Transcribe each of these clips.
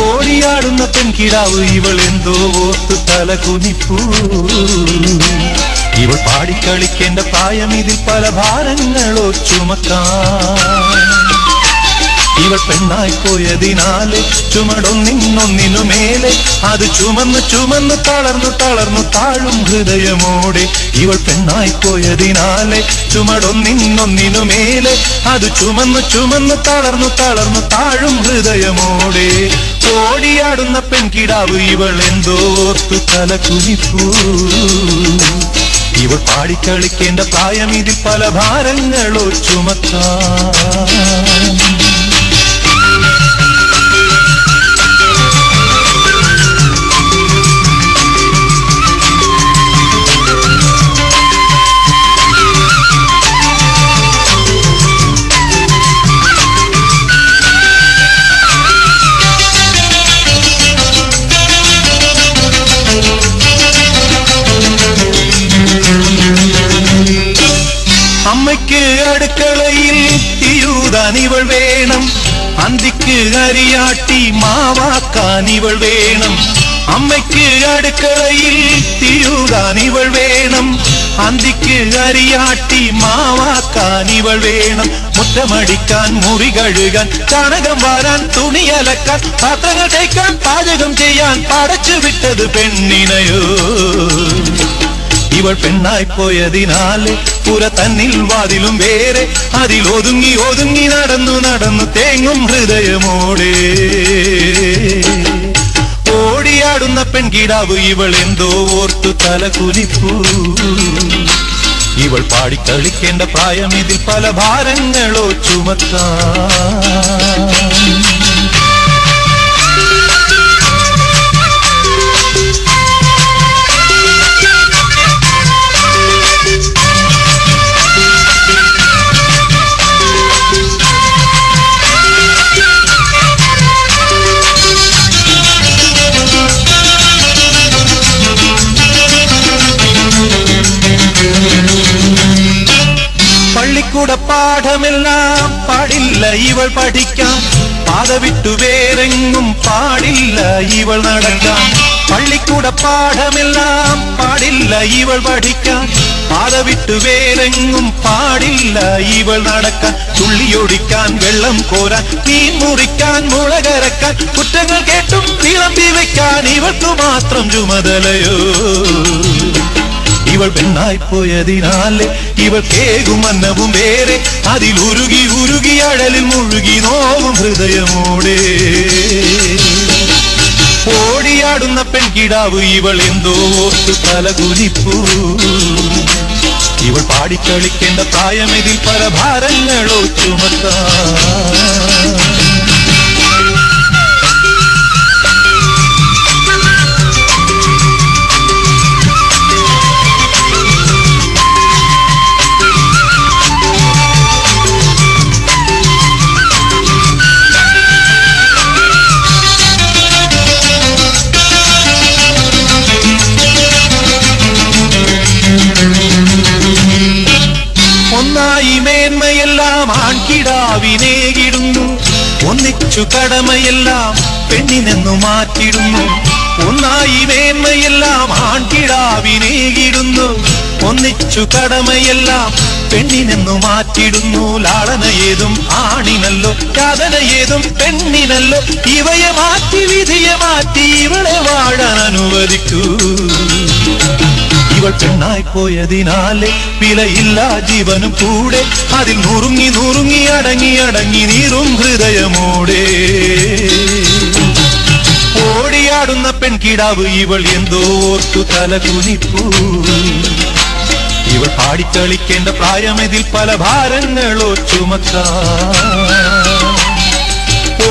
ഓടിയാടുന്ന പെൺകിടാവ് ഇവൾ എന്തോ ഓത്ത് തല കുനിപ്പൂ ഇവൾ പാടിക്കളിക്കേണ്ട പ്രായം ഇതിൽ പല ഭാരങ്ങളോ ചുമക്കാൻ ഇവൾ പെണ്ണായി പോയതിനാലെ ചുമടൊന്നിനൊന്നിനു മേലെ. അത് ചുമന്ന് ചുമന്ന് തളർന്നു തളർന്നു താഴും ഹൃദയമോടെ. ഇവൾ പെണ്ണായി പോയതിനാലെ ചുമടൊന്നിനൊന്നിനു മേലെ. അത് ചുമന്ന് ചുമന്ന് തളർന്നു തളർന്നു താഴും ഹൃദയമോടെ. ഓടിയാടുന്ന പെൺകിടാവ് ഇവൾ എന്തോർത്ത് തല കുനിപ്പൂ ഇവൾ പാടിക്കളിക്കേണ്ട പ്രായം ഇതിൽ പല ഭാരങ്ങളോ ചുമക്കാൻ திருக்கலையில் தியூதனிவள் வேணும். அந்திக்கு அரியாட்டி மாவாக்கானிவள் வேணும். அம்மைக்கு அடுக்கலையில் தியூதனிவள் வேணும். அந்திக்கு அரியாட்டி மாவாக்கானிவள் வேணும். முத்தமடிக்கான் முறிகழுகன் கனகம் வாரான் துணி அலக்கான் பாத்திரங்கள் தைக்கான் பாஜகம் செய்யான் படைச்சு விட்டது பெண்ணினையோ. ഇവൾ പെണ്ണായി പോയതിനാല് പുര തന്നിൽ വാതിലും വേറെ. അതിൽ ഒതുങ്ങി ഒതുങ്ങി നടന്നു നടന്നു തേങ്ങും ഹൃദയമോടെ. ഓടിയാടുന്ന പെൺകിടാവ് ഇവൾ എന്തോ ഓർത്തു തല കുലിപ്പൂ ഇവൾ പാടിക്കളിക്കേണ്ട പ്രായം ഇതിൽ പല ഭാരങ്ങളോ ചുമക്കാൻ പള്ളിക്കൂട പാഠമെല്ലാം പാടില്ല ഇവൾ പഠിക്കാം. പാത വിട്ടു വേറെങ്ങും പാടില്ല ഇവൾ നടക്കാം. പള്ളിക്കൂട പാഠമെല്ലാം പാടില്ല ഇവൾ പഠിക്കാം. പാത വിട്ടു വേറെങ്ങും പാടില്ല ഇവൾ നടക്കാൻ തുള്ളിയൊടിക്കാൻ വെള്ളം കോരാൻ മീൻ മുറിക്കാൻ മുളകരക്കാൻ കുറ്റങ്ങൾ കേട്ടും വിളമ്പി വെക്കാൻ ഇവൾക്ക് മാത്രം ചുമതലയോ? ഇവൾ പെണ്ണായി പോയതിനാലെ ഇവൾ കേകും അന്നവും വേറെ. അതിൽ ഉരുകി ഉരുകി അഴലിൽ മുഴുകി നോവും ഹൃദയമോടെ. ഓടിയാടുന്ന പെൺകിടാവ് ഇവൾ എന്തോ പല തല കുനിപ്പൂ. ഇവൾ പാടിക്കളിക്കേണ്ട പ്രായമെതിൽ പല ഭാരങ്ങളോ ചുമത്താൻ ആൺകിടാവിനേകിടുന്നു. ഒന്നിച്ചു കടമയെല്ലാം പെണ്ണിനെന്നു മാറ്റിടുന്നു. ഒന്നായി മേന്മയെല്ലാം ആൺകിടാവിനേകിടുന്നു. ഒന്നിച്ചു കടമയെല്ലാം പെണ്ണിനെന്നു മാറ്റിടുന്നു. ലാളന ഏതും ആണിനല്ലോ യാതന ഏതും പെണ്ണിനല്ലോ. ഇവയെ മാറ്റി വിധിയെ മാറ്റി ഇവളെ വാഴാൻ അനുവദിക്കൂ. ഇവൾ പെണ്ണായി പോയതിനാലെ വിലയില്ല ജീവനും കൂടെ. അതിൽ നുറുങ്ങി നുറുങ്ങി അടങ്ങി അടങ്ങി നീറും ഹൃദയമോടെ. ഓടിയാടുന്ന പെൺകിടാവ് ഇവൾ എന്തോ ഓർത്തു തല കുനിപ്പൂ ഇവൾ പാടിക്കളിക്കേണ്ട പ്രായമതിൽ പല ഭാരങ്ങളോ ചുമക്ക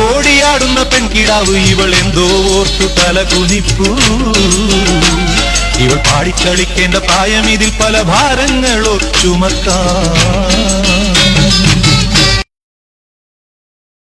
ഓടിയാടുന്ന പെൺകിടാവ് ഇവൾ എന്തോ ഓർത്തു തല കുനിപ്പൂ പാടിക്കളിക്കേണ്ട പ്രായം ഇതിൽ പല ഭാരങ്ങളോ ചുമക്കാൻ